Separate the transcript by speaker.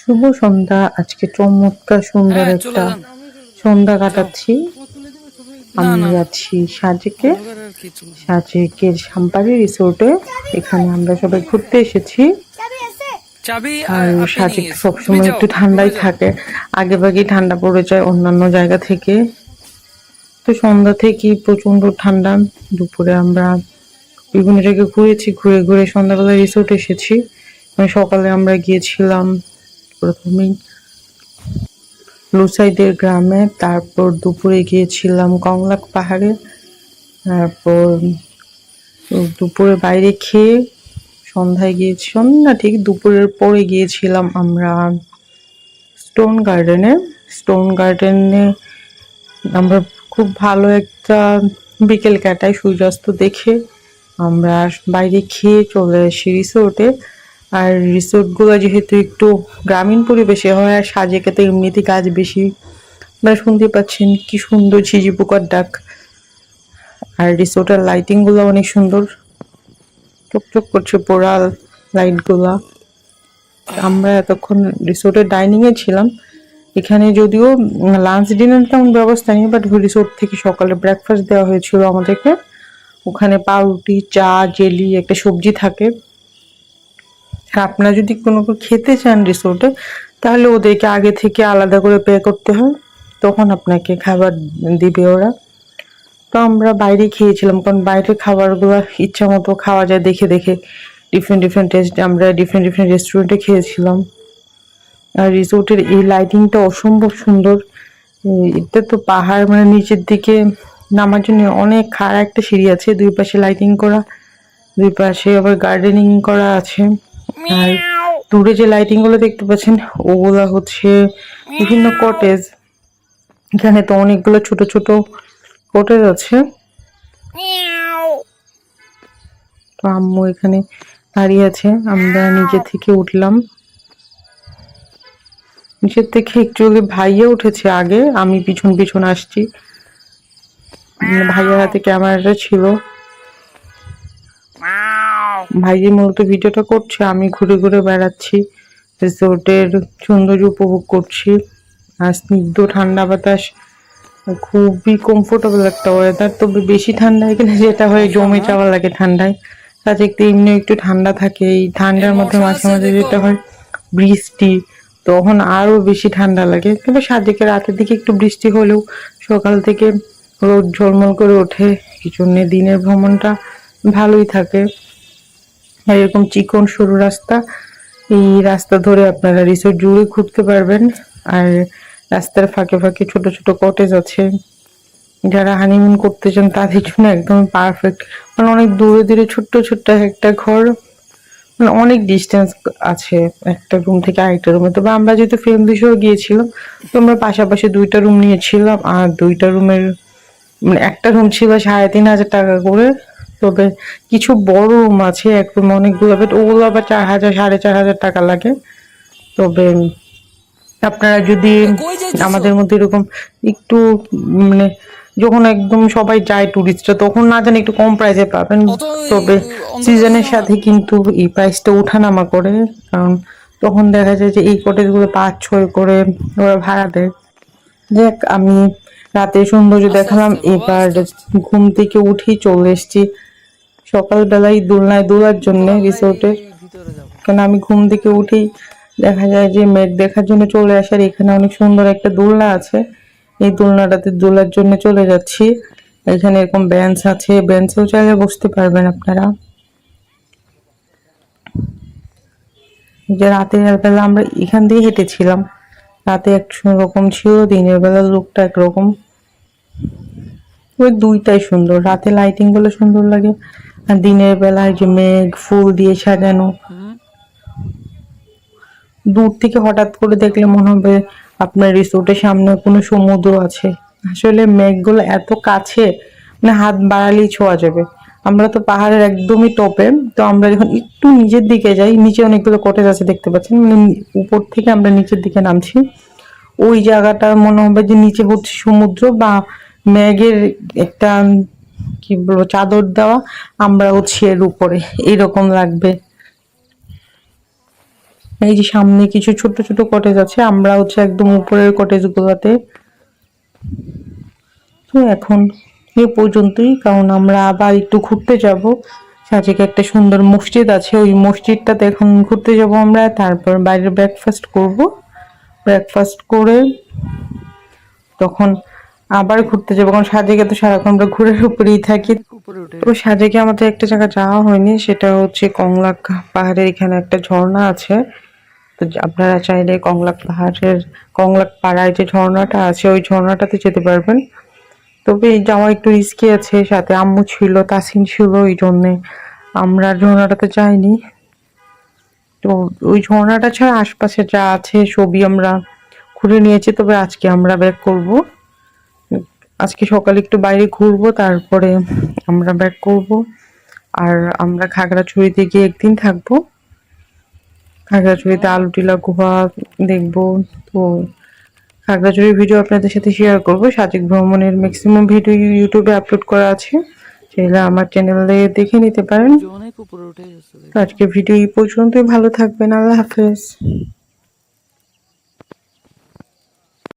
Speaker 1: শুভ সন্ধ্যা। আজকে চমৎকার সুন্দর
Speaker 2: হ্যাঁ,
Speaker 1: একটা সন্ধ্যা কাটাচ্ছি। আমি যাচ্ছি সাজেকে। সাজেকের সাম্পারি রিসোর্টে। এখানে আমরা সবাই ঘুরতে এসেছি। আর সাজেক সবসময় একটু ঠান্ডাই থাকে। আগে ভাগে ঠান্ডা পড়ে যায় অন্যান্য জায়গা থেকে। তো সন্ধ্যা থেকেই প্রচণ্ড ঠান্ডা। দুপুরে আমরা বিভিন্ন জায়গায় ঘুরেছি ঘুরে ঘুরে সন্ধ্যাবেলা রিসোর্ট এসেছি। মানে সকালে আমরা গিয়েছিলাম প্রথমেই লুসাইদের গ্রামে, তারপর দুপুরে গিয়েছিলাম কংলাক পাহাড়ে, তারপর দুপুরে বাইরে খেয়ে সন্ধ্যায় গিয়েছিলাম, না ঠিক দুপুরের পরে গিয়েছিলাম আমরা স্টোন গার্ডেনে। স্টোন গার্ডেনে আমরা খুব ভালো একটা বিকেল কাটাই সূর্যাস্ত দেখে আমরা বাইরে খেয়ে চলে আসি রিসোর্টে আর রিসোর্টগুলো যেহেতু একটু গ্রামীণ পরিবেশে হয়, আর সাজেকে তো এমনিতে কাজ বেশি। আপনারা শুনতে পাচ্ছেন কি সুন্দর ঝিঝি পোকার ডাক। আর রিসোর্টের লাইটিংগুলো অনেক সুন্দর। চকচক করছে পোড়া লাইটগুলা আমরা এতক্ষণ রিসোর্টের ডাইনিংয়ে ছিলাম। এখানে যদিও লাঞ্চ ডিনার তেমন ব্যবস্থা নেই বাট রিসোর্ট থেকে সকালে ব্রেকফাস্ট দেওয়া হয়েছিল আমাদেরকে। ওখানে পাউরুটি, চা, জেলি, একটা সবজি থাকে। আপনারা যদি কোনো খেতে চান রিসোর্টে তাহলে ওদেরকে আগে থেকে আলাদা করে পে করতে হয়। তখন আপনাকে খাবার দিবে ওরা। তো আমরা বাইরে খেয়েছিলাম, কারণ বাইরের খাবারগুলো ইচ্ছা মতো খাওয়া যায় দেখে দেখে। ডিফারেন্ট ডিফারেন্ট টেস্ট আমরা ডিফারেন্ট ডিফারেন্ট রেস্টুরেন্টে খেয়েছিলাম। আর রিসোর্টের এই লাইটিংটা অসম্ভব সুন্দর। এটা তো পাহাড় মানে নিচের দিকে নামার জন্য অনেক খাড়া একটা সিঁড়ি আছে, দুই পাশে লাইটিং করা, দুই পাশে আবার গার্ডেনিং করা আছে। আর দূরে যে লাইটিংগুলো দেখতে পাচ্ছেন ওগুলা হচ্ছে বিভিন্ন কটেজ এখানে তো অনেকগুলো ছোট ছোট কটেজ আছে। তো আম্মু এখানে দাঁড়িয়ে আছে আমরা নিচে থেকে উঠলাম। নিচের থেকে একচুয়ালি ভাইয়া উঠেছে আগে আমি পিছন পিছন আসছি। ভাইয়ার হাতে ক্যামেরাটা ছিল। ভাইজি মূলত ভিডিওটা করছে আমি ঘুরে ঘুরে বেড়াচ্ছি রিসোর্টের সৌন্দর্য উপভোগ করছি আর স্নিগ্ধ ঠান্ডা বাতাস খুবই কমফোর্টেবল একটা ওয়েদার তবে বেশি ঠান্ডা এখানে যেটা হয় জমে যাওয়া লাগে ঠান্ডায়। তাতে একটু এমনি একটু ঠান্ডা থাকে এই ঠান্ডার মধ্যে মাঝে মাঝে যেটা হয় বৃষ্টি তখন আরও বেশি ঠান্ডা লাগে। কিন্তু সাদিকে রাতের দিকে একটু বৃষ্টি হলেও সকাল থেকে রোদ ঝলমল করে ওঠে এই জন্যে দিনের ভ্রমণটা ভালোই থাকে। এরকম চিকন সরু রাস্তা, এই রাস্তা ধরে আপনারা রিসোর্ট জুড়ে ঘুরতে পারবেন। আর রাস্তার ফাঁকে ফাঁকে ছোট ছোট কটেজ আছে। যারা হানিমুন করতে চান, তাদের জন্য একদম পারফেক্ট মানে অনেক দূরে দূরে ছোট্ট ছোট্ট একটা ঘর মানে অনেক ডিস্টেন্স আছে। একটা রুম থেকে আরেকটা রুমে তবে আমরা যেহেতু ফ্যামিলি সহ গিয়েছিলাম, তো আমরা পাশাপাশি দুইটা রুম নিয়েছিলাম। আর দুইটা রুমের মানে একটা রুম ছিল সাড়ে তিন হাজার টাকা করে। তবে কিছু বড় রুম আছে এক রুমে অনেকগুলো বেড ওগুলো আবার চার হাজার সাড়ে চার হাজার টাকা লাগে। তবে আপনারা যদি আমাদের মধ্যে এরকম একটু মানে যখন একদম সবাই যায় টুরিস্টরা তখন না জানি একটু কম প্রাইসে পাবেন। তবে সিজনের সাথে কিন্তু এই প্রাইসটা উঠানামা করে কারণ তখন দেখা যায় যে এই কটেজগুলো পাঁচ ছয় করে ওরা ভাড়া দেয়। দেখ আমি রাতে সৌন্দর্য দেখালাম এবার ঘুম থেকে উঠেই চলে এসেছি। সকালবেলায় দোলনায় দোলার জন্য রিসোর্টে
Speaker 2: ভিতরে যাব
Speaker 1: কারণ আমি ঘুম থেকে উঠেই দেখা যায় যে মেঘ দেখার জন্য চলে আসার এখানে অনেক সুন্দর একটা দোলনা আছে। এই দোলনাটাতে দোলার জন্য চলে যাচ্ছি। এখানে এরকম বেঞ্চ আছে বেঞ্চেও চাইলে বসতে পারবেন আপনারা। যে রাতের বেলা আমরা এখান দিয়ে হেঁটেছিলাম। রাতে এক রকম ছিল, দিনের বেলা লুকটা একরকম। ওই দুইটাই সুন্দর। রাতে লাইটিংগুলো সুন্দর লাগে। দিনের বেলায় যে মেঘ, ফুল দিয়ে সাজানো। দূর থেকে হঠাৎ করে দেখলে মনে হবে আপনার রিসোর্টের সামনে কোনো সমুদ্র আছে। আসলে মেঘগুলো এত কাছে মানে হাত বাড়ালেই ছোঁয়া যাবে। আমরা তো পাহাড়ের একদমই টপে তো আমরা যখন একটু নিচের দিকে যাই, নিচে অনেকগুলো কটেজ আছে দেখতে পাচ্ছেন মানে উপর থেকে আমরা নিচের দিকে নামছি। ওই জায়গাটা মনে হবে যে নিচে হচ্ছে সমুদ্র বা মেঘের একটা কি বলব, চাদর দেওয়া আমরা এর উপরে। এইরকম লাগবে। এই যে সামনে কিছু ছোট ছোট কটেজ আছে, আমরা হচ্ছে একদম উপরের কটেজ গুলাতে। তো এখন এ পর্যন্তই, কারণ আমরা আবার একটু ঘুরতে যাব। সাজেকে একটা সুন্দর মসজিদ আছে, ওই মসজিদটাতে এখন ঘুরতে যাব আমরা, তারপর বাইরে ব্রেকফাস্ট করব। ব্রেকফাস্ট করে তখন আবার ঘুরতে যাব, কারণ সাজেকে তো সারাক্ষণ আমরা ঘুরের উপরেই থাকি। তো সাজেকে আমাদের একটা জায়গা যাওয়া হয়নি, সেটা হচ্ছে কংলাক পাহাড়ের এখানে একটা ঝর্ণা আছে। তো আপনারা চাইলে কংলাক পাহাড়ের কংলাক পাড়ায় যে ঝর্ণাটা আছে, ওই ঝর্ণাটাতে যেতে পারবেন। তবে যাওয়া একটু রিস্কি আছে, সাথে আম্মু ছিল, তাসিন ছিল, ওই জন্যে আমরা ঝর্ণাটাতে যাইনি। তো ওই ঝর্ণাটা ছাড়া আশপাশে যা আছে, সবই আমরা ঘুরে নিয়েছি, তবে আজকে আমরা ব্যাক করব। আজকে সকালে একটু বাইরে ঘুরবো তারপরে আমরা ব্যাক করব। আর আমরা খাগড়াছড়িতে গিয়ে একদিন থাকব। খাগড়াছড়িতে আলু টিলা গুহা দেখব। তো খাগড়াছড়ির ভিডিও আপনাদের সাথে শেয়ার করব। সাজিক ভ্রমণের ম্যাক্সিমাম ভিডিও ইউটিউবে আপলোড করা আছে। চাইলে আমার চ্যানেলে দেখে নিতে পারেন। আজকে ভিডিও এই পর্যন্তই। ভালো থাকবেন। আল্লাহ হাফেজ।